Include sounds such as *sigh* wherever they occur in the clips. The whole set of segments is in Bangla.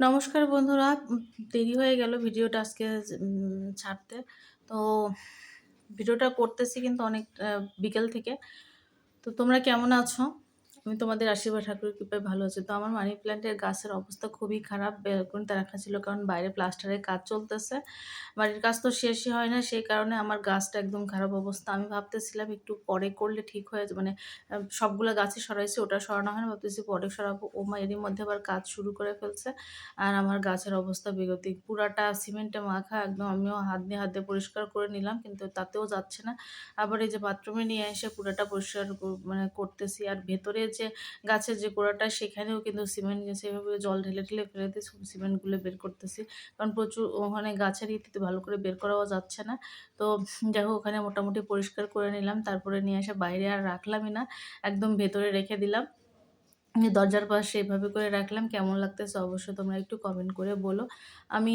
নমস্কার বন্ধুরা দেরি হয়ে গেল ভিডিওটা আজকে ছাড়তে। তো ভিডিওটা করতেছি কিন্তু অনেক বিকেল থেকে। তো তোমরা কেমন আছো? আমি তোমাদের আশীর্বাদ, ঠাকুরের কৃপায় ভালো আছে। তো আমার মানি প্ল্যান্টের গাছের অবস্থা খুবই খারাপ বেলকনিতে রাখা ছিল কারণ বাইরে প্লাস্টারের কাজ চলতেছে। বাড়ির কাজ তো শেষই হয় না, সেই কারণে আমার গাছটা একদম খারাপ অবস্থা। আমি ভাবতেছিলাম একটু পরে করলে ঠিক হয়ে মানে সবগুলো গাছই সরাইছি, ওটা সরানো হয় না, ভাবতেছি পরে সরাবো। ও মা এরই মধ্যে আবার কাজ শুরু করে ফেলছে। আর আমার গাছের অবস্থা বেগতিক পুরাটা সিমেন্টে মাখা, একদম আমিও হাত দিয়ে হাত দিয়ে পরিষ্কার করে নিলাম, কিন্তু তাতেও যাচ্ছে না। আবার এই যে বাথরুমে নিয়ে এসে পুরাটা পরিষ্কার মানে করতেছি, আর ভেতরে যে গাছের যে গোড়াটা সেখানেও কিন্তু সিমেন্ট সেভাবে জল ঢেলে ঢেলে ফেলে দিয়ে সিমেন্টগুলো বের করতেছি। কারণ প্রচুর ওখানে গাছের ইতিতে ভালো করে বের করাও যাচ্ছে না। তো যাই ওখানে মোটামুটি পরিষ্কার করে নিলাম, তারপরে নিয়ে এসে বাইরে আর রাখলামই না, একদম ভেতরে রেখে দিলাম। দরজার পাশে এভাবে করে রাখলাম, কেমন লাগতেছে অবশ্যই তোমরা একটু কমেন্ট করে বলো। আমি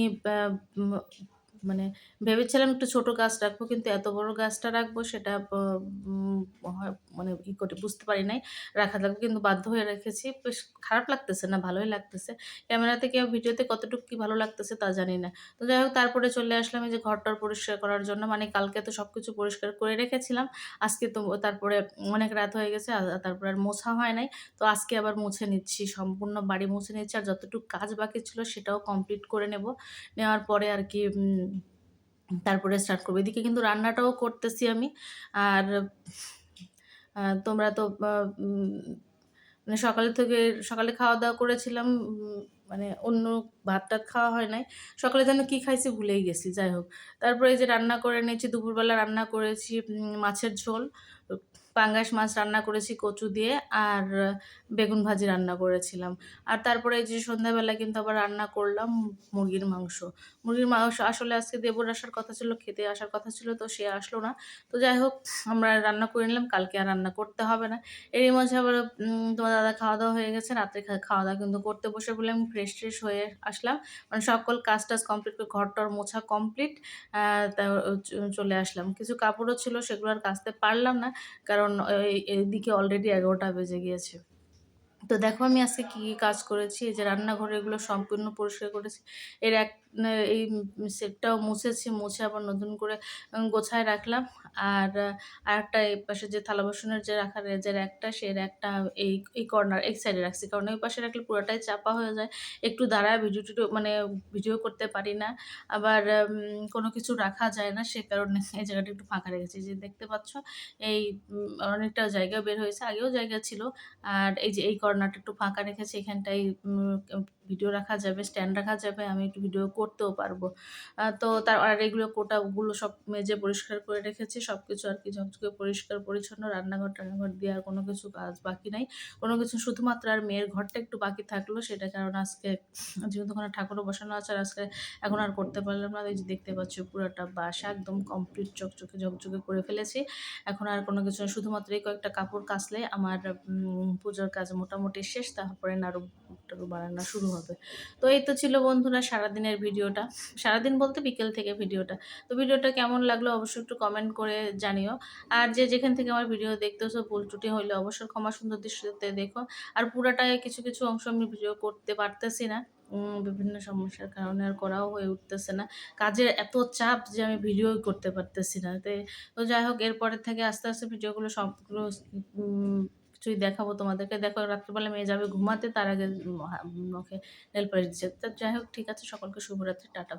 মানে ভেবেছিলাম একটু ছোট গাছ রাখব, কিন্তু এত বড় গাছটা রাখব সেটা ই করে বুঝতে পারি নাই। রাখা লাগবে কিন্তু বাধ্য হয়ে রেখেছি। বেশ খারাপ লাগতেছে না, ভালোই লাগতেছে। ক্যামেরাতে কেউ ভিডিওতে কতটুকু কি ভালো লাগতেছে তা জানি না। তো যাই হোক, তারপরে চলে আসলাম এই যে ঘরটার পরিষ্কার করার জন্য। মানে কালকে তো সব কিছু পরিষ্কার করে রেখেছিলাম। আজকে তো তারপরে অনেক রাত হয়ে গেছে তারপরে আর মোছা হয় নাই। তো আজকে আবার মুছে নিচ্ছি, সম্পূর্ণ বাড়ি মুছে নিচ্ছি আর যতটুকু কাজ বাকি ছিল সেটাও কমপ্লিট করে নেব। নেওয়ার পরে আর কি তারপরে স্টার্ট করব। এদিকে কিন্তু রান্নাটাও করতেছি আমি। আর তোমরা তো মানে সকালে থেকে, সকালে খাওয়া দাওয়া করেছিলাম মানে অন্য ভাত টাত খাওয়া হয় নাই। সকালে যেন কী খাইছি ভুলেই গেছি, যাই হোক। তারপরে যে রান্না করে নিয়েছি দুপুরবেলা রান্না করেছি মাছের ঝোল। পাঙ্গাস মাছ রান্না করেছি কচু দিয়ে আর বেগুন ভাজি রান্না করেছিলাম। আর তারপরে এই যে সন্ধ্যাবেলা কিন্তু আবার রান্না করলাম মুরগির মাংস। মুরগির মাংস আসলে আজকে দেবর আসার কথা ছিল, খেতে আসার কথা ছিল, তো সে আসলো না। তো যাই হোক, আমরা রান্না করে নিলাম, কালকে আর রান্না করতে হবে না। এরই মাঝে আবার তোমার দাদা খাওয়া দাওয়া হয়ে গেছে, রাত্রে খাওয়া দাওয়া কিন্তু করতে বসে বলে আমি ফ্রেশ ট্রেশ হয়ে আসলাম। মানে সকল কাজ টাজ কমপ্লিট করে ঘর টর মোছা কমপ্লিট চলে আসলাম। কিছু কাপড়ও ছিল, সেগুলো আর কাচতে পারলাম না, কারণ এই- এদিকে অলরেডি এগারোটা বেজে গিয়েছে। তো দেখো আমি আজকে কী কী কাজ করেছি, এই যে রান্নাঘরে এগুলো সম্পূর্ণ পরিষ্কার করেছি। এর এক এই সেটটাও মুছেছি, মুছে আবার নতুন করে গোছায় রাখলাম। আর আর একটা এই পাশে যে থালা বাসনের যে রাখার যে একটা সে একটা এই এই কর্নার এক সাইডে রাখছি। কারণ ওই পাশে রাখলে পুরোটাই চাপা হয়ে যায়। একটু দাঁড়ায় ভিডিও টিডিও মানে ভিডিও করতে পারি না। আবার কোনো কিছু রাখা যায় না, সে কারণে *laughs* এই জায়গাটা একটু ফাঁকা রেখেছি। যে দেখতে পাচ্ছ, এই অনেকটা জায়গা বের হয়েছে, আগেও জায়গা ছিল। আর এই যে এই কর্নারটা একটু ফাঁকা রেখেছি, এখানটায় ভিডিও রাখা যাবে স্ট্যান্ড রাখা যাবে, আমি একটু ভিডিও করতেও পারব। তো তার আর এগুলো কোটাগুলো সব মেজে পরিষ্কার করে রেখেছি সব কিছু আর কি ঝকঝকে পরিষ্কার, পরিচ্ছন্ন, রান্নাঘর টান্নাঘর দিয়ে আর কোনো কিছু কাজ বাকি নাই। কোনো কিছু শুধুমাত্র আর মেয়ের ঘরটা একটু বাকি থাকল, সেটা কারণ আজকে যেহেতু ওখানে ঠাকুরও বসানো আছে, আর আজকে এখন আর করতে পারলাম না, এই যে দেখতে পাচ্ছি পুরোটা বাসা, একদম কমপ্লিট চকচকে ঝকঝকে করে ফেলেছি। এখন আর কোনো কিছু, শুধুমাত্র এই কয়েকটা কাপড় কাচলে আমার পুজোর কাজ মোটামুটি শেষ, তারপরে নাড়ু টাড়ু বানানো শুরু হবে। তো এই তো ছিল বন্ধুরা সারাদিনের ভিডিওটা। সারাদিন বলতে বিকেল থেকে ভিডিওটা। তো ভিডিওটা কেমন লাগল অবশ্যই একটু কমেন্ট করে জানিও। আর যে যেখান থেকে আমার ভিডিও দেখতেছো, ভুল ত্রুটি হইলে অবশ্যই ক্ষমা সুন্দর দৃষ্টিতে দেখো। আর পুরাটায় কিছু কিছু অংশ আমি ভিডিও করতে পারতেছি না। বিভিন্ন সমস্যার কারণে আর করাও হয়ে উঠতেছে না। কাজের এত চাপ যে আমি ভিডিওই করতে পারতেছি না। তো যাই হোক, এরপরের থেকে আস্তে আস্তে ভিডিওগুলো সবগুলো কিছুই দেখাবো তোমাদেরকে। দেখো, রাত্রিবেলা মেয়ে যাবে ঘুমাতে, তার আগে মুখে নেল পালিশ দিচ্ছে তো যাই হোক, ঠিক আছে, সকলকে শুভরাত্রি, টাটা।